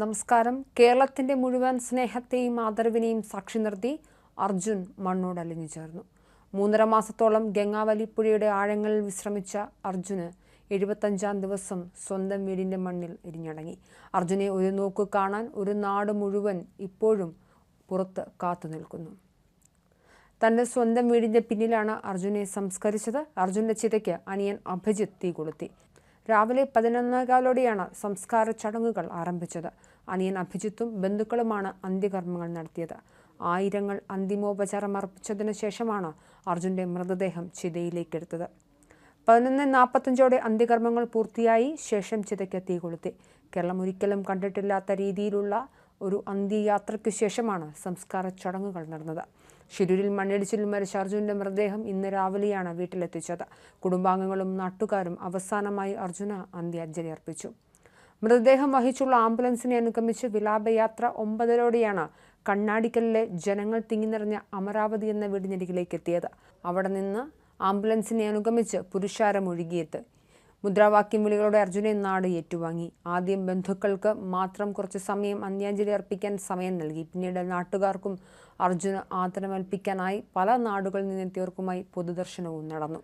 നമസ്കാരം. കേരളത്തിന്റെ മുഴുവൻ സ്നേഹത്തെയും ആദരവിനെയും സാക്ഷി നിർത്തി അർജുൻ മണ്ണോട് അലിഞ്ഞു ചേർന്നു. മൂന്നര മാസത്തോളം ഗംഗാവലിപ്പുഴയുടെ ആഴങ്ങളിൽ വിശ്രമിച്ച അർജുന് എഴുപത്തഞ്ചാം ദിവസം സ്വന്തം വീടിന്റെ മണ്ണിൽ ഇരിഞ്ഞടങ്ങി അർജുനെ ഒരു നോക്ക് കാണാൻ ഒരു നാട് മുഴുവൻ ഇപ്പോഴും പുറത്ത് കാത്തു നിൽക്കുന്നു. തന്റെ സ്വന്തം വീടിന്റെ പിന്നിലാണ് അർജുനെ സംസ്കരിച്ചത്. അർജുന്റെ ചിതയ്ക്ക് അനിയൻ അഭിജിത്ത് തീ കൊളുത്തി രാവിലെ പതിനൊന്നേകാലോടെയാണ് സംസ്കാര ചടങ്ങുകൾ ആരംഭിച്ചത്. അനിയൻ അഭിജിത്തും ബന്ധുക്കളുമാണ് അന്ത്യകർമ്മങ്ങൾ നടത്തിയത്. ആയിരങ്ങൾ അന്തിമോപചാരം അർപ്പിച്ചതിനു ശേഷമാണ് അർജുന്റെ മൃതദേഹം ചിതയിലേക്കെടുത്തത്. പതിനൊന്ന് നാൽപ്പത്തഞ്ചോടെ അന്ത്യകർമ്മങ്ങൾ പൂർത്തിയായി ശേഷം ചിതയ്ക്ക് തീ കൊളുത്തി. കേരളം ഒരിക്കലും കണ്ടിട്ടില്ലാത്ത രീതിയിലുള്ള ഒരു അന്ത്യയാത്രയ്ക്ക് ശേഷമാണ് സംസ്കാര ചടങ്ങുകൾ നടന്നത്. ഷിരൂരിൽ മണ്ണിടിച്ചിൽ മരിച്ച അർജുനന്റെ മൃതദേഹം ഇന്ന് രാവിലെയാണ് വീട്ടിലെത്തിച്ചത്. കുടുംബാംഗങ്ങളും നാട്ടുകാരും അവസാനമായി അർജുന അന്ത്യാഞ്ജലി അർപ്പിച്ചു. മൃതദേഹം വഹിച്ചുള്ള ആംബുലൻസിനെ അനുഗമിച്ച് വിലാപയാത്ര ഒമ്പതരോടെയാണ് കണ്ണാടിക്കലിലെ ജനങ്ങൾ തിങ്ങിനിറഞ്ഞ അമരാവതി എന്ന വീടിനരികിലേക്ക് എത്തിയത് അവിടെ നിന്ന് ആംബുലൻസിനെ അനുഗമിച്ച് പുരുഷാരം ഒഴുകിയെത്തി. മുദ്രാവാക്യം വിളികളോടെ അർജുനെ നാട് ഏറ്റുവാങ്ങി. ആദ്യം ബന്ധുക്കൾക്ക് മാത്രം കുറച്ച് സമയം അന്യാഞ്ജലി അർപ്പിക്കാൻ സമയം നൽകി. പിന്നീട് നാട്ടുകാർക്കും അർജുന ആദരമേൽപ്പിക്കാനായി പല നാടുകളിൽ നിന്നെത്തിയവർക്കുമായി പൊതുദർശനവും നടന്നു.